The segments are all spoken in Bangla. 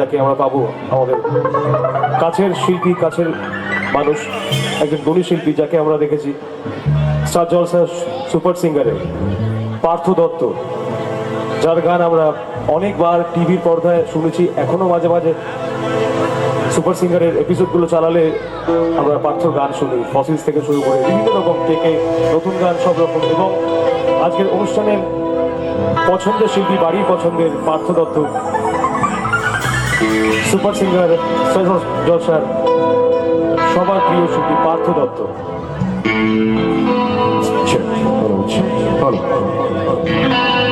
যাকে আমরা পাবো আমাদের। কাছের শিল্পী, কাছের মানুষ, একজন গুণী শিল্পী যাকে আমরা দেখেছি, স্টার জলসা সুপার সিঙ্গারে, পার্থ দত্ত, যার গান আমরা অনেকবার টিভির পর্দায় শুনেছি এখনও মাঝে মাঝে সুপার সিঙ্গারের এপিসোডগুলো চালালে আমরা পার্থ গান শুনি, ফসিলস থেকে শুরু করে বিভিন্ন রকম কেকে নতুন গান সব রকম এবং আজকের অনুষ্ঠানের পছন্দের শিল্পী, বাড়ির পছন্দের পার্থ দত্ত সুপার সিঙ্গার সৈজল জলসার সবার প্রিয় শিল্পী Partha Dutta Check. Hello,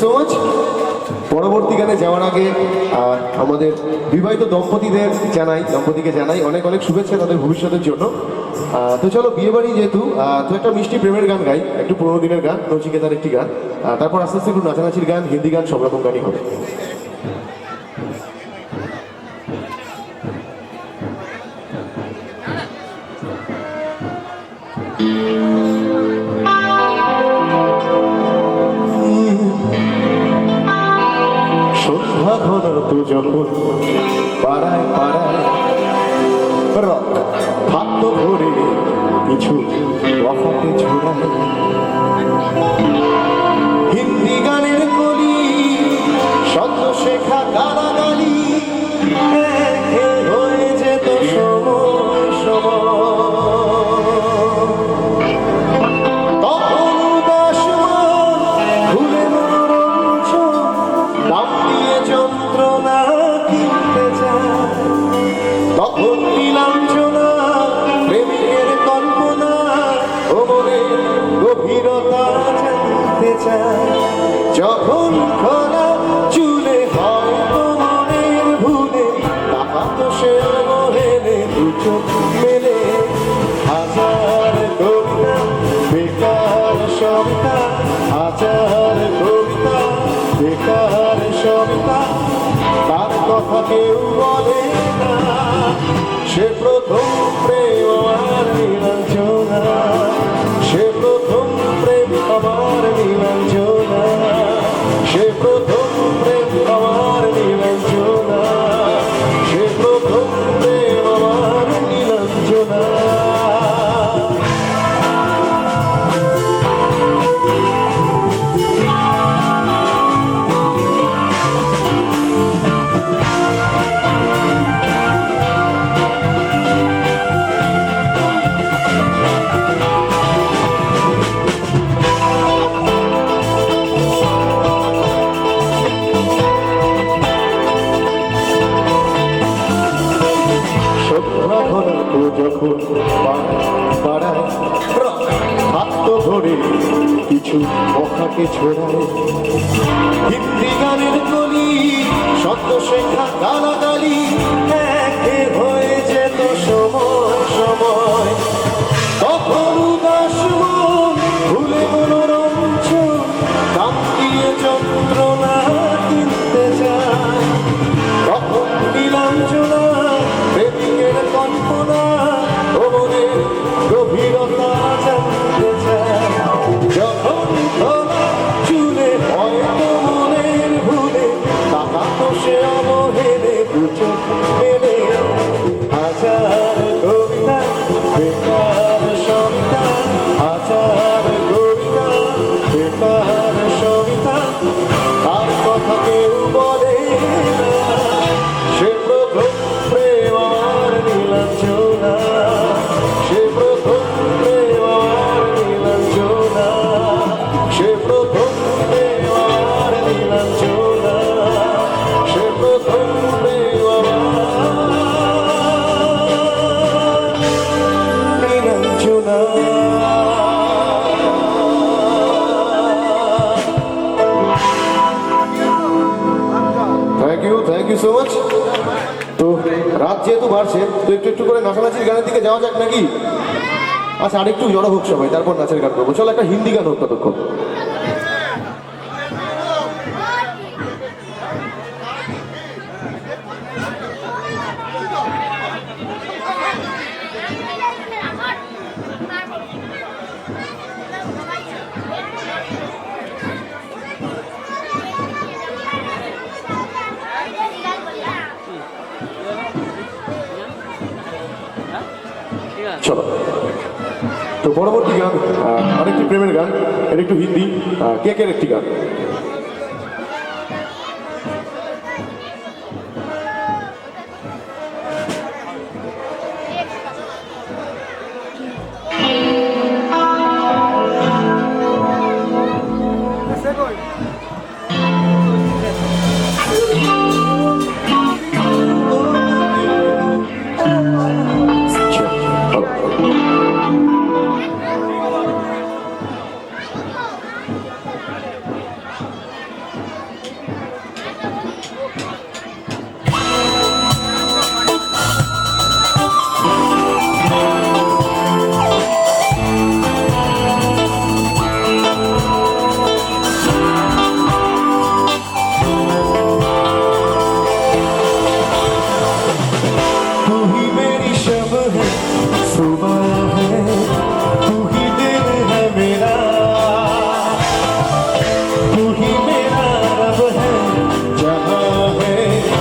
so much পরবর্তী গানে যাওয়ার আগে আমাদের বিবাহিত দম্পতিদের জানাই, দম্পতিকে জানাই অনেক অনেক শুভেচ্ছা তাদের ভবিষ্যতের জন্য। তো চলো, বিয়ে বাড়ি যেহেতু তো একটা মিষ্টি প্রেমের গান গাই, একটু পুরোনো দিনের গান নচিকেতার একটি গান। তারপর আস্তে আস্তে একটু নাচানাচির গান, হিন্দি গান, সব রকম গানই হবে। সন্ধ্যা যখন পাড়ায় পাড়ায় খাদ্য ভরে কিছু ওয়াফাতে ছোড়ায় হিন্দি গানের কলি শব্দ শেখা গালাগালি হয়ে যেত সময় সময়। তখন উদাস ভুলে মনোরঞ্জন যন্ত্রণা যখন খোলা চুলে মনের ভুলে তাকাতো সে অবহেলে দু চোখ হাজার কবিতা, বেকার সবিতা, হাজার কবিতা, বেকার সবিতা, তার কথা কেউ বলে না। সে প্রথম প্রেম আমার নীলাঞ্জনা কিছু মখাকে ছোড়ায় হিন্দি গানের কলি শব্দ শেখা গালাগালি ইউ সো মাচ তো রাত যেহেতু বাড়ছে, তো একটু একটু করে নাচানাচির গানের দিকে যাওয়া যাক নাকি? আচ্ছা আরেকটু জড়ো হোক সবাই, তারপর নাচের গান করব। চলো একটা হিন্দি গান হোক ততক্ষণ। তো পরবর্তী গান আরেকটি প্রেমের গান এটা একটু হিন্দি কেকের একটি গান?